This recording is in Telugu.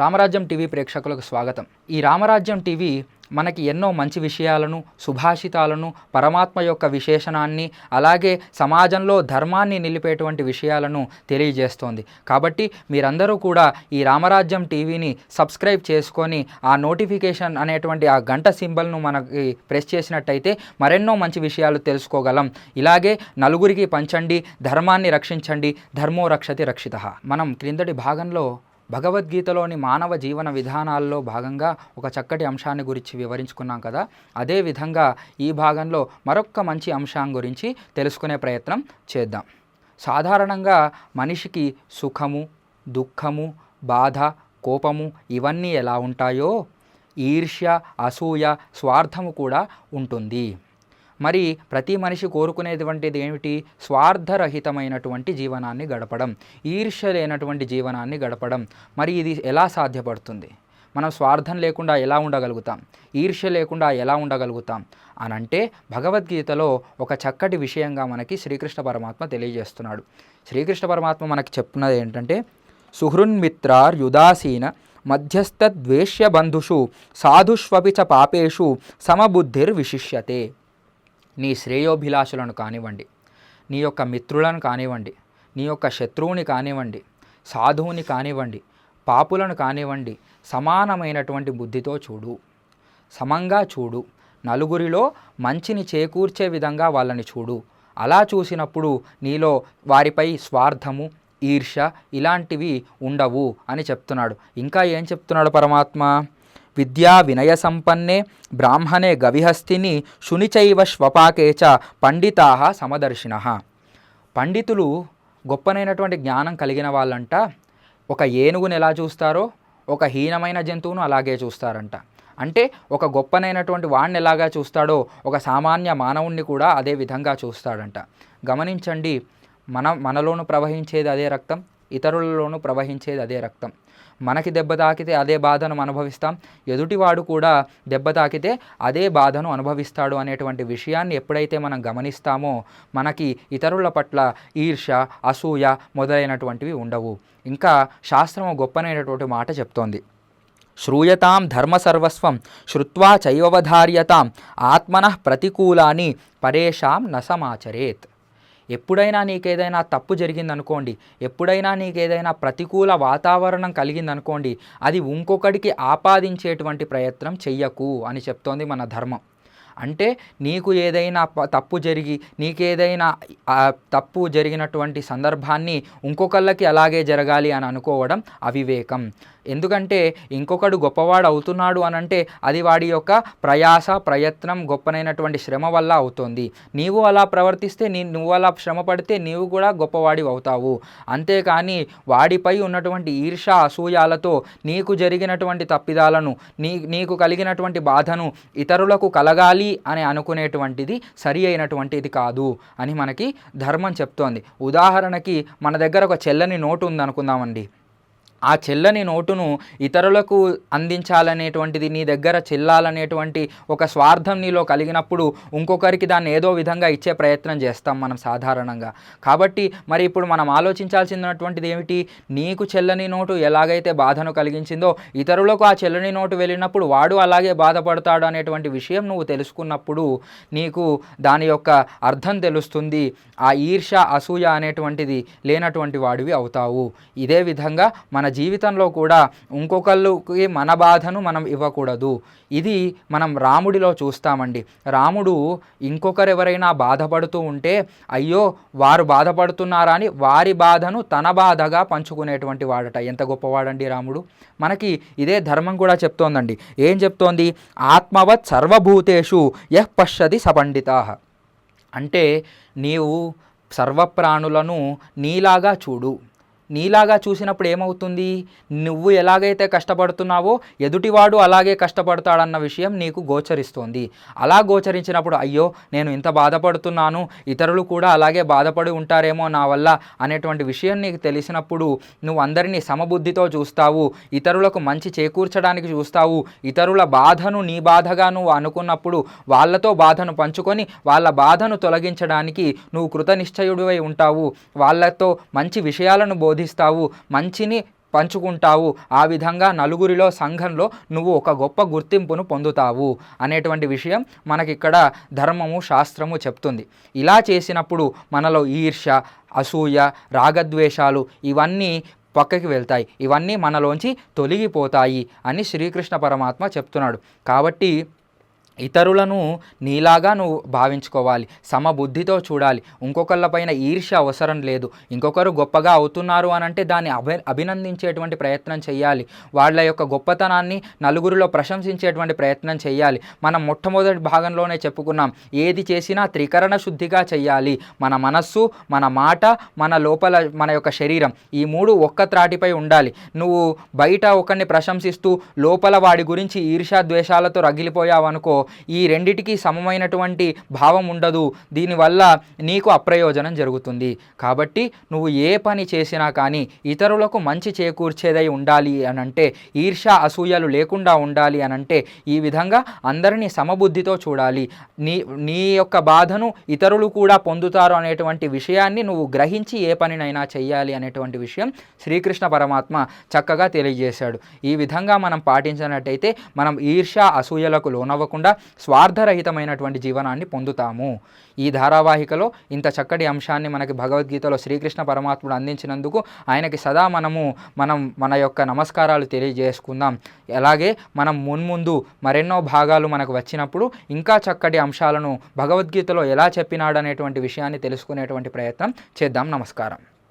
రామరాజ్యం టీవీ ప్రేక్షకులకు స్వాగతం. ఈ రామరాజ్యం టీవీ మనకి ఎన్నో మంచి విషయాలను సుభాషితాలను పరమాత్మ యొక్క విశేషణాన్ని అలాగే సమాజంలో ధర్మాన్ని నిలిపేటువంటి విషయాలను తెలియజేస్తోంది. కాబట్టి మీరందరూ కూడా ఈ రామరాజ్యం టీవీని సబ్స్క్రైబ్ చేసుకొని ఆ నోటిఫికేషన్ అనేటువంటి ఆ గంట సింబల్ను మనకి ప్రెస్ చేసినట్టయితే మరెన్నో మంచి విషయాలు తెలుసుకోగలం. ఇలాగే నలుగురికి పంచండి ధర్మాన్ని రక్షించండి ధర్మో రక్షతి రక్షిత. మనం క్రిందటి భాగంలో భగవద్గీతలోని మానవ జీవన విధానాల్లో భాగంగా ఒక చక్కటి అంశాన్ని గురించి వివరించుకున్నాం కదా. అదే విధంగా ఈ భాగంలో మరొక్క మంచి అంశం గురించి తెలుసుకునే ప్రయత్నం చేద్దాం. సాధారణంగా మనిషికి సుఖము దుఃఖము బాధ కోపము ఇవన్నీ ఎలా ఉంటాయో? ఈర్ష్య అసూయ స్వార్థము కూడా ఉంటుంది. మరి ప్రతి మనిషి కోరుకునేటువంటిది ఏమిటి? స్వార్థరహితమైనటువంటి జీవనాన్ని గడపడం ఈర్ష్య లేనటువంటి జీవనాన్ని గడపడం. మరి ఇది ఎలా సాధ్యపడుతుంది? మనం స్వార్థం లేకుండా ఎలా ఉండగలుగుతాం? ఈర్ష్య లేకుండా ఎలా ఉండగలుగుతాం? అనంటే భగవద్గీతలో ఒక చక్కటి విషయంగా మనకి శ్రీకృష్ణ పరమాత్మ తెలియజేస్తున్నాడు. శ్రీకృష్ణ పరమాత్మ మనకి చెప్తున్నది ఏంటంటే సుహృన్మిత్రార్ యుదాసీన మధ్యస్థ ద్వేష్య బంధుషు సాధుష్వపి చ పాపేషు సమబుద్ధిర్ విశిష్యతే నీ శ్రేయోభిలాషులను కానివ్వండి నీ యొక్క మిత్రులను కానివ్వండి నీ యొక్క శత్రువుని కానివ్వండి సాధువుని కానివ్వండి పాపులను కానివ్వండి సమానమైనటువంటి బుద్ధితో చూడు. సమంగా చూడు. నలుగురిలో మంచిని చేకూర్చే విధంగా వాళ్ళని చూడు. అలా చూసినప్పుడు నీలో వారిపై స్వార్థము ఈర్ష ఇలాంటివి ఉండవు అని చెప్తున్నాడు. ఇంకా ఏం చెప్తున్నాడు పరమాత్మ? విద్యా వినయ సంపన్నే బ్రాహ్మణే గవిహస్తిని శునిచైవ శ్వపాకే చ పండితా సమదర్శిన. పండితులు గొప్పనైనటువంటి జ్ఞానం కలిగిన వాళ్ళంట ఒక ఏనుగుని ఎలా చూస్తారో ఒక హీనమైన జంతువును అలాగే చూస్తారంట. అంటే ఒక గొప్పనైనటువంటి వాడిని ఎలాగా చూస్తాడో ఒక సామాన్య మానవుణ్ణి కూడా అదే విధంగా చూస్తాడంట. గమనించండి మన మనలోను ప్రవహించేది అదే రక్తం ఇతరులలోనూ ప్రవహించేది అదే రక్తం. మనకి దెబ్బ తాకితే అదే బాధను అనుభవిస్తాం. ఎదుటివాడు కూడా దెబ్బ తాకితే అదే బాధను అనుభవిస్తాడు అనేటువంటి విషయాన్ని ఎప్పుడైతే మనం గమనిస్తామో మనకి ఇతరుల పట్ల ఈర్ష అసూయ మొదలైనటువంటివి ఉండవు. ఇంకా శాస్త్రం గొప్పనైనటువంటి మాట చెప్తోంది. శ్రూయతాం ధర్మ సర్వస్వం శ్రుత్వా చైవధార్యతాం ఆత్మన ప్రతికూలాని పరేషాం న సమాచరేత్ ఎప్పుడైనా నీకేదైనా తప్పు జరిగిందనుకోండి ఎప్పుడైనా నీకేదైనా ప్రతికూల వాతావరణం కలిగిందనుకోండి అది ఇంకొకడికి ఆపాదించేటువంటి ప్రయత్నం చెయ్యకు అని చెప్తోంది మన ధర్మం. అంటే నీకు ఏదైనా ప- తప్పు జరిగి నీకేదైనా తప్పు జరిగినటువంటి సందర్భాన్ని ఇంకొకళ్ళకి అలాగే జరగాలి అని అనుకోవడం అవివేకం. ఎందుకంటే ఇంకొకడు గొప్పవాడు అవుతున్నాడు అని అంటే అది వాడి యొక్క ప్రయాస ప్రయత్నం గొప్పనైనటువంటి శ్రమ వల్ల అవుతుంది. నీవు అలా ప్రవర్తిస్తే నీ నువ్వు అలా శ్రమ పడితే నీవు కూడా గొప్పవాడి అవుతావు. అంతేకాని వాడిపై ఉన్నటువంటి ఈర్ష అసూయాలతో నీకు జరిగినటువంటి తప్పిదాలను నీ నీకు కలిగినటువంటి బాధను ఇతరులకు కలగాలి అని అనుకునేటువంటిది సరి అయినటువంటిది కాదు అని మనకి ధర్మం చెప్తోంది. ఉదాహరణకి మన దగ్గర ఒక చెల్లని నోటు ఉందనుకుందామండి. ఆ చెల్లని నోటును ఇతరులకు అందించాలనేటువంటిది నీ దగ్గర చెల్లాలనేటువంటి ఒక స్వార్థం నీలో కలిగినప్పుడు ఇంకొకరికి దాన్ని ఏదో విధంగా ఇచ్చే ప్రయత్నం చేస్తాం మనం సాధారణంగా. కాబట్టి మరి ఇప్పుడు మనం ఆలోచించాల్సినటువంటిది ఏమిటి? నీకు చెల్లని నోటు ఎలాగైతే బాధను కలిగించిందో ఇతరులకు ఆ చెల్లని నోటు వెళ్ళినప్పుడు వాడు అలాగే బాధపడతాడు అనేటువంటి విషయం నువ్వు తెలుసుకున్నప్పుడు నీకు దాని యొక్క అర్థం తెలుస్తుంది. ఆ ఈర్ష అసూయ అనేటువంటిది లేనటువంటి వాడివి అవుతావు. ఇదే విధంగా మన జీవితంలో కూడా ఇంకొకళ్ళకి మన బాధను మనం ఇవ్వకూడదు. ఇది మనం రాముడిలో చూస్తామండి. రాముడు ఇంకొకరు ఎవరైనా బాధపడుతూ ఉంటే అయ్యో వారు బాధపడుతున్నారా అని వారి బాధను తన బాధగా పంచుకునేటువంటి వాడట. ఎంత గొప్పవాడండి రాముడు. మనకి ఇదే ధర్మం కూడా చెప్తోందండి. ఏం చెప్తోంది? ఆత్మవత్ సర్వభూతేషు యహ్ పశ్యది సపండితా. అంటే నీవు సర్వప్రాణులను నీలాగా చూడు. నీలాగా చూసినప్పుడు ఏమవుతుంది? నువ్వు ఎలాగైతే కష్టపడుతున్నావో ఎదుటివాడు అలాగే కష్టపడతాడన్న విషయం నీకు గోచరిస్తోంది. అలా గోచరించినప్పుడు అయ్యో నేను ఇంత బాధపడుతున్నాను ఇతరులు కూడా అలాగే బాధపడి ఉంటారేమో నా వల్ల అనేటువంటి విషయం నీకు తెలిసినప్పుడు నువ్వు అందరినీ సమబుద్ధితో చూస్తావు ఇతరులకు మంచి చేకూర్చడానికి చూస్తావు ఇతరుల బాధను నీ బాధగా నువ్వు అనుకున్నప్పుడు వాళ్ళతో బాధను పంచుకొని వాళ్ళ బాధను తొలగించడానికి నువ్వు కృతనిశ్చయుడివై ఉంటావు. వాళ్ళతో మంచి విషయాలను బోధి బోధిస్తావు మంచిని పంచుకుంటావు. ఆ విధంగా నలుగురిలో సంఘంలో నువ్వు ఒక గొప్ప గుర్తింపును పొందుతావు అనేటువంటి విషయం మనకిక్కడ ధర్మము శాస్త్రము చెప్తుంది. ఇలా చేసినప్పుడు మనలో ఈర్ష్య అసూయ రాగద్వేషాలు ఇవన్నీ పక్కకి వెళ్తాయి. ఇవన్నీ మనలోంచి తొలగిపోతాయి అని శ్రీకృష్ణ పరమాత్మ చెప్తున్నాడు. కాబట్టి ఇతరులను నీలాగా నువ్వు భావించుకోవాలి సమబుద్ధితో చూడాలి. ఇంకొకళ్ళపైన ఈర్ష్య అవసరం లేదు. ఇంకొకరు గొప్పగా అవుతున్నారు అని అంటే దాన్ని అభి అభినందించేటువంటి ప్రయత్నం చేయాలి వాళ్ళ యొక్క గొప్పతనాన్ని నలుగురిలో ప్రశంసించేటువంటి ప్రయత్నం చేయాలి మనం మొట్టమొదటి భాగంలోనే చెప్పుకున్నాం ఏది చేసినా త్రికరణ శుద్ధిగా చేయాలి మన మనస్సు మన మాట మన లోపల మన యొక్క శరీరం ఈ మూడు ఒక్క త్రాటిపై ఉండాలి. నువ్వు బయట ఒకరిని ప్రశంసిస్తూ లోపల వాడి గురించి ఈర్ష్యా ద్వేషాలతో రగిలిపోయావనుకో ఈ రెండిటికి సమమైనటువంటి భావం ఉండదు. దీనివల్ల నీకు అప్రయోజనం జరుగుతుంది. కాబట్టి నువ్వు ఏ పని చేసినా కానీ ఇతరులకు మంచి చేకూర్చేదై ఉండాలి అనంటే ఈర్ష అసూయలు లేకుండా ఉండాలి అనంటే ఈ విధంగా అందరినీ సమబుద్ధితో చూడాలి. నీ నీ యొక్క బాధను ఇతరులు కూడా పొందుతారు అనేటువంటి విషయాన్ని నువ్వు గ్రహించి ఏ పనినైనా చేయాలి అనేటువంటి విషయం శ్రీకృష్ణ పరమాత్మ చక్కగా తెలియజేశాడు. ఈ విధంగా మనం పాటించినట్టయితే మనం ఈర్ష అసూయలకు లోనవ్వకుండా స్వార్థరహితమైనటువంటి జీవనాన్ని పొందుతాము. ఈ ధారావాహికలో ఇంత చక్కటి అంశాన్ని మనకి భగవద్గీతలో శ్రీకృష్ణ పరమాత్ముడు అందించినందుకు ఆయనకి సదా మనము మనం మన యొక్క నమస్కారాలు తెలియజేసుకుందాం. అలాగే మనం మున్ముందు మరెన్నో భాగాలు మనకు వచ్చినప్పుడు ఇంకా చక్కటి అంశాలను భగవద్గీతలో ఎలా చెప్పినాడనేటువంటి విషయాన్ని తెలుసుకునేటువంటి ప్రయత్నం చేద్దాం. నమస్కారం.